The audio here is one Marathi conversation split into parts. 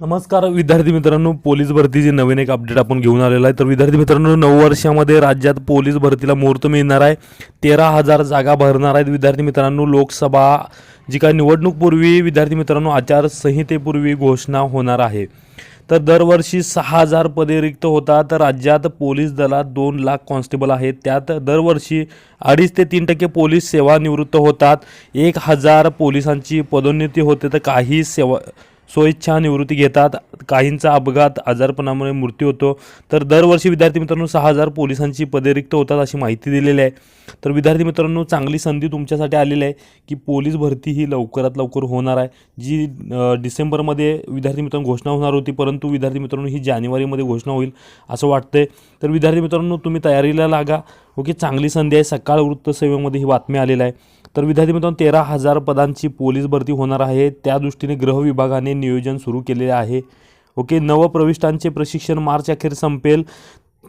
नमस्कार विद्यार्थी मित्रांनो पोलीस भरतीची नवीन एक अपडेट आपण घेऊन आलेला आहे. तर विद्यार्थी मित्रांनो नऊ वर्षामध्ये राज्यात पोलीस भरतीला मुहूर्त मिळणार आहे. तेरा हजार जागा भरणार आहेत विद्यार्थी मित्रांनो. लोकसभा जी काय निवडणूकपूर्वी विद्यार्थी मित्रांनो आचारसंहितेपूर्वी घोषणा होणार आहे. तर दरवर्षी सहा हजार पदे रिक्त होतात. तर राज्यात पोलीस दलात दोन लाख कॉन्स्टेबल आहेत. त्यात दरवर्षी अडीच ते तीन टक्के पोलीस सेवानिवृत्त होतात. एक हजार पोलिसांची पदोन्नती होते तर काही सेवा स्वइच्छा निवृत्ती घेतात. काहींचा अपघात आजारपणामुळे मृत्यू होतो. तर दरवर्षी विद्यार्थी मित्रांनो सहा हजार पोलिसांची पदे रिक्त होतात अशी माहिती दिलेली आहे. तर विद्यार्थी मित्रांनो चांगली संधी तुमच्यासाठी आलेली आहे की पोलीस भरती ही लवकरात लवकर होणार आहे. जी डिसेंबरमध्ये विद्यार्थी मित्रांनो घोषणा होणार होती परंतु विद्यार्थी मित्रांनो ही जानेवारीमध्ये घोषणा होईल असं वाटतंय. तर विद्यार्थी मित्रांनो तुम्ही तयारीला लागा. ओके चांगली संधी आहे. सकाळ वृत्तसेवेमध्ये ही बातमी आलेली आहे. तर विद्यार्थी मित्रांनो तेरा हजार पदांची पोलीस भरती होणार आहे. त्या दृष्टीने गृह विभागाने नियोजन सुरू केलेले आहे. ओके नवप्रविष्टांचे प्रशिक्षण मार्च अखेर संपेल.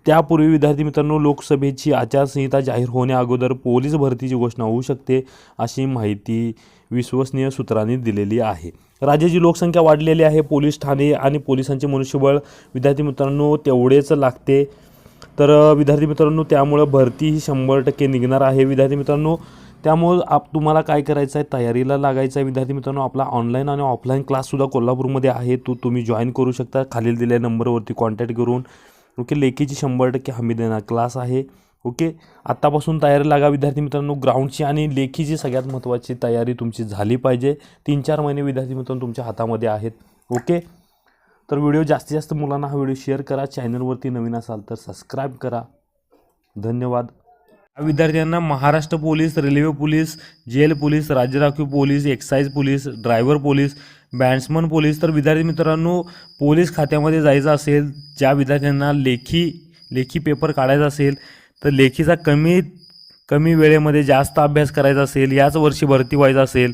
त्यापूर्वी विद्यार्थी मित्रांनो लोकसभेची आचारसंहिता जाहीर होण्या अगोदर पोलीस भरतीची घोषणा होऊ शकते अशी माहिती विश्वसनीय सूत्रांनी दिलेली आहे. राज्याची लोकसंख्या वाढलेली आहे पोलीस ठाणे आणि पोलिसांचे मनुष्यबळ विद्यार्थी मित्रांनो तेवढेच लागते. तर विद्यार्थी मित्रांनो त्यामुळं भरती ही शंभर टक्के निघणार आहे. विद्यार्थी मित्रांनो त्यामुळं आप तुम्हाला काय करायचं आहे तयारीला लागायचं आहे विद्यार्थी मित्रांनो आपला ऑनलाईन आणि ऑफलाईन क्लाससुद्धा कोल्हापूरमध्ये आहे. तो तुम्ही जॉईन करू शकता. खालील दिलेल्या नंबरवरती कॉन्टॅक्ट करून. ओके लेखीची शंभर टक्के हमी देणार क्लास आहे. ओके आत्तापासून तयारी लागा विद्यार्थी मित्रांनो. ग्राउंडची आणि लेखीची सगळ्यात महत्त्वाची तयारी तुमची झाली पाहिजे. तीन चार महिने विद्यार्थी मित्रांनो तुमच्या हातामध्ये आहेत. ओके तर व्हिडिओ जास्तीत जास्त मुलांना हा व्हिडिओ शेअर करा. चॅनलवरती नवीन असाल तर सबस्क्राईब करा. धन्यवाद. विद्यार्थ्यांना Maharashtra police railway police jail police राज्य राखीव police excise police driver police batsman police. तर विद्यार्थी मित्रांनो पोलीस खात्यामध्ये जायचं असेल ज्या विद्यार्थ्यांना लेखी लेखी पेपर काढायचा असेल तर लेखीचा कमी कमी वेळेमध्ये जास्त अभ्यास करायचा असेल याच वर्षी भरती व्हायचा असेल